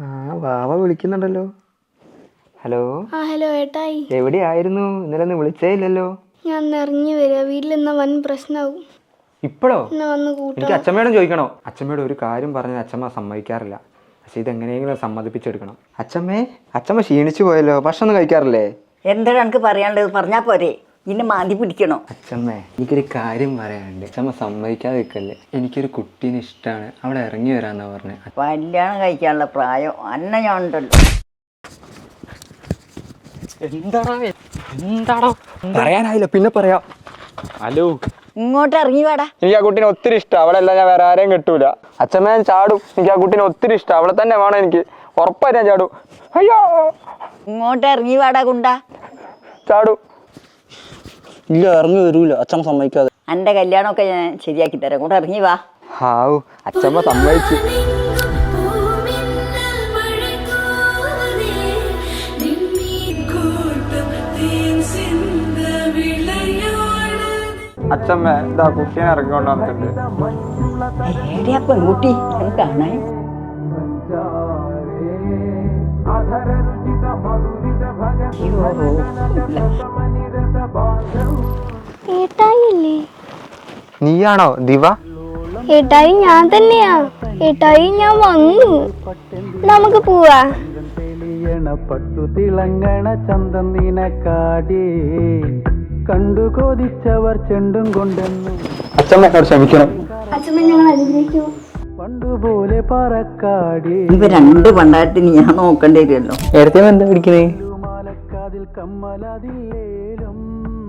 ആ വാവ വിളിക്കുന്നുണ്ടല്ലോ. ഹലോ? ആ ഹലോ ഏട്ടായി. എവിടെയായിരുന്നു? ഇന്നലെ ഒന്ന് വിളിച്ചേ ഇല്ലല്ലോ. ഞാൻ ഇറങ്ങി വരിക വീട്ടിൽ എന്നാ വൻ പ്രശ്നമാവും ഇപ്പോഴോ എന്നാ വന്ന് കൂട്ടാ. എനിക്ക് അച്ഛമ്മയോടും ചോദിക്കണോ? അച്ഛമ്മയോട് ഒരു കാര്യം പറഞ്ഞാൽ അച്ഛമ്മ സമ്മതിക്കാറില്ല. പക്ഷെ ഇതെങ്ങനെയെങ്കിലും സമ്മതിപ്പിച്ചെടുക്കണം. അച്ഛമ്മേ അച്ഛമ്മ ക്ഷീണിച്ചു പോയല്ലോ. ഭക്ഷണം ഒന്നും കഴിക്കാറില്ലേ? എന്താണ് എനിക്ക് പറയാനുള്ളത്? പറഞ്ഞാൽ പോരെ. ഇന്നെ മാന്തി പിടിക്കണോ? അച്ഛമ്മേ എനിക്കൊരു കാര്യം പറയാനുണ്ട്. അച്ഛമ്മ സമ്മതിക്കാതെ വെക്കല്ലേ എനിക്കൊരു കുട്ടീനെ ഇഷ്ടമാണ് അവിടെ ഇറങ്ങി വരാന്നാ പറഞ്ഞു. കല്യാണം കഴിക്കാനുള്ള പ്രായം അന്ന ഞാൻ ഉണ്ടല്ലോ. എന്താടാ എന്താടാ? പറയാനായില്ല പിന്നെ പറയാം. ഹലോ. ഇങ്ങോട്ട് ഇറങ്ങി വേടാ. എനിക്ക് ആ കുട്ടീനെ ഒത്തിരി ഇഷ്ടം. അവിടെ അല്ല ഞാൻ വേറെ ആരെയും കിട്ടൂല. അച്ഛമ്മ ഞാൻ ചാടും. എനിക്ക് ആ കുട്ടീനെ ഒത്തിരി ഇഷ്ടം. അവളെ തന്നെ വേണം എനിക്ക്. ഉറപ്പായിട്ട് ഞാൻ ചാടും. അയ്യോ. ഇങ്ങോട്ട് ഇറങ്ങി വേടാ കുണ്ട ചാടും. ഇല്ല ഇറങ്ങി വരൂല. അച്ഛമ്മ സമ്മതിക്കാതെ. എന്റെ കല്യാണമൊക്കെ ഞാൻ ശരിയാക്കി തരാം. കൂടെ ഇറങ്ങി വാ. ഹാവ് അച്ഛമ്മ സമ്മതിച്ചു. അച്ഛമ്മ ഇതാ കുട്ടീനെ ഇറങ്ങിക്കൊണ്ട് വന്നിട്ടുണ്ട്. ഏടിയാ പെൺകുട്ടി ഒന്ന് കാണാൻ. ഏട്ടായി അല്ലേ നീയാണോ? ദിവ? ഏട്ടായി ഞാൻ തന്നെയാ. ഏട്ടായി ഞാൻ വന്നു. നമുക്ക് പോവാ. പട്ടു തിളങ്ങണ ചന്തം നിനക്കാടി. കണ്ടു കൊതിച്ചവർ ചെണ്ടും കൊണ്ടെന്നു. അച്ഛമ്മ ക്ഷമിക്കണം. അച്ഛമ്മ ഞങ്ങൾ അനുഗ്രഹിക്കൂ. പണ്ടുപോലെ പറക്കാടി. ഇവ രണ്ട് പണ്ടായിട്ട് ഞാൻ നോക്കണ്ടേ വരുമല്ലോ. നേരത്തെ എന്താ പിടിക്കുന്നേ മാലക്കാതിൽ കമ്മലതില്ലേ